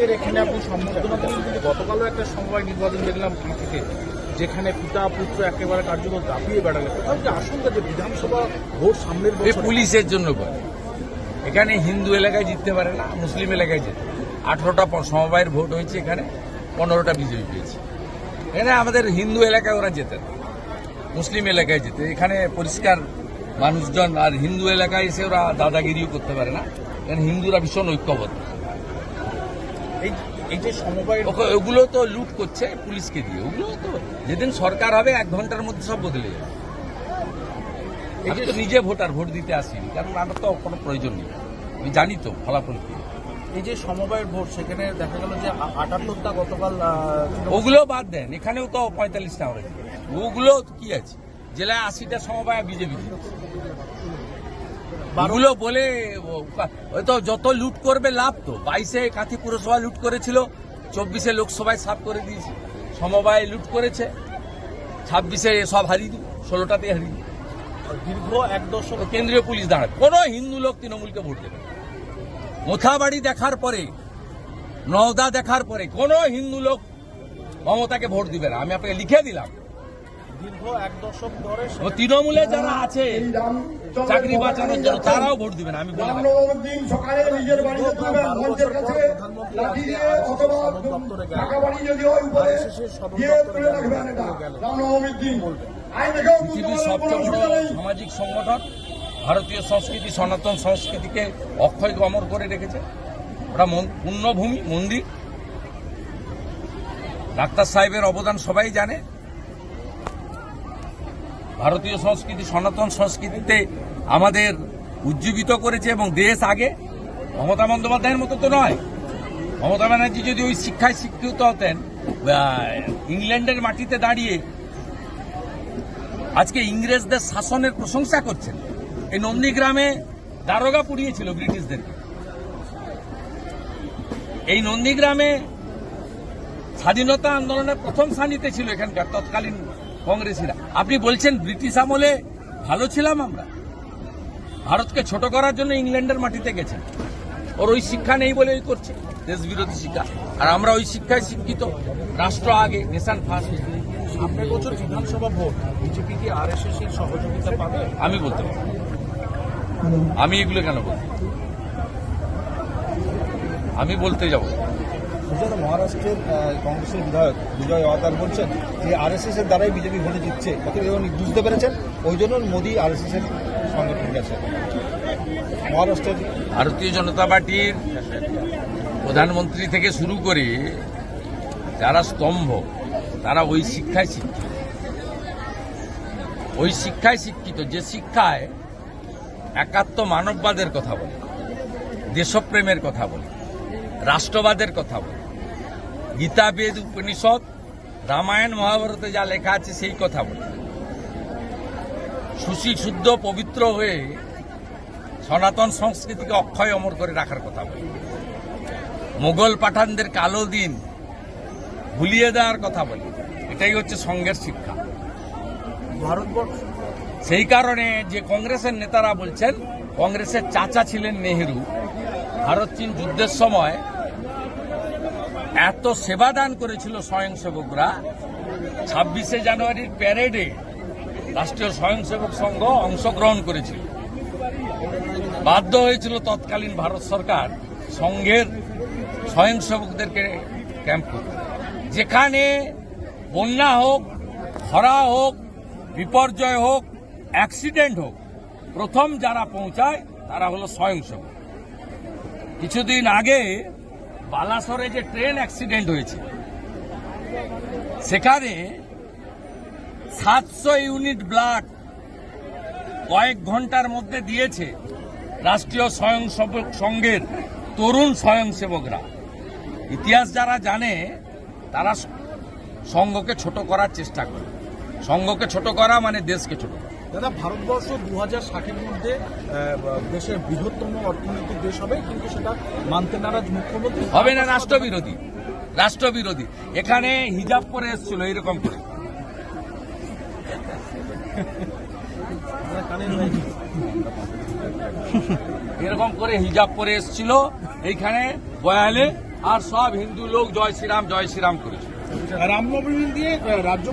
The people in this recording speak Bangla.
নিজের এখানে আপনি সম্বোধনা দিলেন কিন্তু গতকালও একটা সমবায় নির্বাচন দেখলাম থেকে যেখানে পিতা পুত্র একেবারে কার্যকর দাপিয়ে বেড়ালে কোথাও কি আশঙ্কা যে বিধানসভা ভোট সামনের পুলিশের জন্য করে এখানে হিন্দু এলাকায় জিততে পারে না মুসলিম এলাকায় যেতে আঠারোটা সমবায়ের ভোট হয়েছে এখানে পনেরোটা বিজেপি পেয়েছে। এখানে আমাদের হিন্দু এলাকায় ওরা যেতে না মুসলিম এলাকায় যেতে এখানে পরিষ্কার মানুষজন আর হিন্দু এলাকায় এসে ওরা দাদাগিরিও করতে পারে না। এখানে হিন্দুরা ভীষণ ঐক্যবদ্ধ। এই এই যে সমবায় ওগুলো তো লুট করছে পুলিশকে দিয়ে। ওগুলো তো যেদিন সরকার হবে এক ঘণ্টার মধ্যে সব বদলে যাবে। এই যে নিজে ভোটার ভোট দিতে আসিনি কারণ আমার তো কোনো প্রয়োজন নেই। আমি জানি তো ফলাফল কি। এই যে সমবায়ের ভোট সেখানে দেখা গেল যে আটাত্তরটা গতকাল ওগুলো বাদ দেন এখানেও তো পঁয়তাল্লিশটা জিতেছি। ওগুলো কি আছে? জেলায় আশিটা সমবায় বিজেপি ওগুলো বলে ওই তো যত লুট করবে লাভ তো। বাইশে কাঁথি পুরসভা লুট করেছিল চব্বিশে লোকসভায় সাফ করে দিয়েছে। সমবায় লুট করেছে ছাব্বিশে সব হারিয়ে দিব ষোলোটাতে হারিয়ে দিব দীর্ঘ এক দশক কেন্দ্রীয় পুলিশ দাঁড়াবে। কোনো হিন্দু লোক তৃণমূলকে ভোট দেবে মোথাবাড়ি দেখার পরে নওদা দেখার পরে কোনো হিন্দু লোক মমতাকে ভোট দিবে না। আমি আপনাকে লিখে দিলাম। দীর্ঘ এক দশক ধরে তৃণমূলে যারা আছে চাকরি বাঁচানোর জন্য তারাও ভোট দিবে না আমি বলে দিন সকালে নিজের বাড়িতে মঞ্চের কাছে লাঠি দিয়ে অথবা সদর দপ্তরে গেলেন। টাকা বাড়ি যদি হয় উপরে দিয়ে তুলে রাখবেন এটা। রামনবমীর দিন। আইন দেখেও তুলতে পৃথিবীর সবচেয়ে বড় সামাজিক সংগঠন ভারতীয় সংস্কৃতি সনাতন সংস্কৃতিকে অক্ষয় অমর করে রেখেছে। ওটা মন- পুণ্যভূমি মন্দির। ডাক্তার সাহেবের অবদান সবাই জানে। ভারতীয় সংস্কৃতি, সনাতন সংস্কৃতিতে আমাদের উজ্জীবিত করেছে এবং দেশ আগে। মমতা বন্দ্যোপাধ্যায়ের মতো তো নয়। মমতা ব্যানার্জি যদি ওই শিক্ষায় শিক্ষিত হতেন ইংল্যান্ডের মাটিতে দাঁড়িয়ে আজকে ইংরেজদের শাসনের প্রশংসা করছেন, এই নন্দীগ্রামে দারোগা পুড়িয়েছিল ব্রিটিশদেরকে এই নন্দীগ্রামে স্বাধীনতা আন্দোলনের প্রথম সানিতে ছিল এখানকার তৎকালীন কংগ্রেসীরা। আপনি বলছেন ব্রিটিশ আমলে ভালো ছিলাম আমরা। ভারতকে ছোট করার জন্য ইংল্যান্ডের মাটিতে গেছেন। ওর ওই শিক্ষা নেই বলে ওই করছে দেশ বিরোধী শিক্ষা। আর আমরা ওই শিক্ষায় শিক্ষিত। রাষ্ট্র আগে নেশান ফার্স্ট সামনের বছর বিধানসভা ভোট বিজেপি কি আর এস এর সহযোগিতা পাবে? আমি বলতে পারি আমি এগুলো কেন বলব? আমি বলতে যাব। গুজরাট মহারাষ্ট্রের কংগ্রেসের বিধায়ক বিজয় ওয়াদার বলছেন যে আরএসএস এর দ্বারাই বিজেপি ভোটে জিতছে। অতএব এবং বুঝতে পেরেছেন। ওই জন্য মোদী আরএসএস এর সঙ্গে আছে। মহারাষ্ট্রের ভারতীয় জনতা পার্টির প্রধানমন্ত্রী থেকে শুরু করে যারা স্তম্ভ, তারা ওই শিক্ষায় শিক্ষিত। ওই শিক্ষায় শিক্ষিত, যে শিক্ষায় একাত্ম মানববাদের কথা বলে, দেশপ্রেমের কথা বলে, রাষ্ট্রবাদের কথা বলে। গীতা বেদ উপনিষদ রামায়ণ মহাভারতে যা লেখা আছে সেই কথা বলে। সুশী শুদ্ধ পবিত্র হয়ে সনাতন সংস্কৃতিকে অক্ষয় অমর করে রাখার কথা বলি। মোগল পাঠানদের কালো দিন ভুলিয়ে দেওয়ার কথা বলি। এটাই হচ্ছে সংঘের শিক্ষা। ভারতবর্ষ? সেই কারণে যে কংগ্রেসের নেতারা বলছেন কংগ্রেসের চাচা ছিলেন নেহেরু। ভারত চীন যুদ্ধের সময় এত সেবাদান করেছিল স্বয়ংসেবকরা। ছাব্বিশে জানুয়ারির প্যারেডে রাষ্ট্রীয় স্বয়ংসেবক সংঘ অংশগ্রহণ করেছিল। বাধ্য হয়েছিল তৎকালীন ভারত সরকার সংঘের স্বয়ংসেবকদেরকে ক্যাম্প করতে। যেখানে বন্যা হোক, খরা হোক, বিপর্যয় হোক অ্যাক্সিডেন্ট হোক, প্রথম যারা পৌঁছায় তারা হলো স্বয়ংসেবক। কিছুদিন আগে বালাসরে যে ট্রেন অ্যাক্সিডেন্ট হয়েছে, সেখানে সাতশো ইউনিট ব্লাড কয়েক ঘণ্টার মধ্যে দিয়েছে রাষ্ট্রীয় স্বয়ংসেবক সংঘের তরুণ স্বয়ংসেবকরা। ইতিহাস যারা জানে, তারা সংঘকে ছোট করার চেষ্টা করে। সংঘকে ছোট করা মানে দেশকে ছোট করা। দাদা ভারতবর্ষ দু হাজার ষাটের মধ্যে দেশের বৃহত্তম অর্থনৈতিক দেশ হবে কিন্তু সেটা মানতে নারাজ মুখ্যমন্ত্রী। হবে না রাষ্ট্রবিরোধী। রাষ্ট্রবিরোধী। এখানে হিজাব পরে এসেছিল এরকম করে। এরকম করে হিজাব পরে এসেছিল এইখানে বয়ালে আর সব হিন্দু লোক জয় শ্রীরাম জয় শ্রীরাম করেছে রামনবমী দিয়ে রাজ্য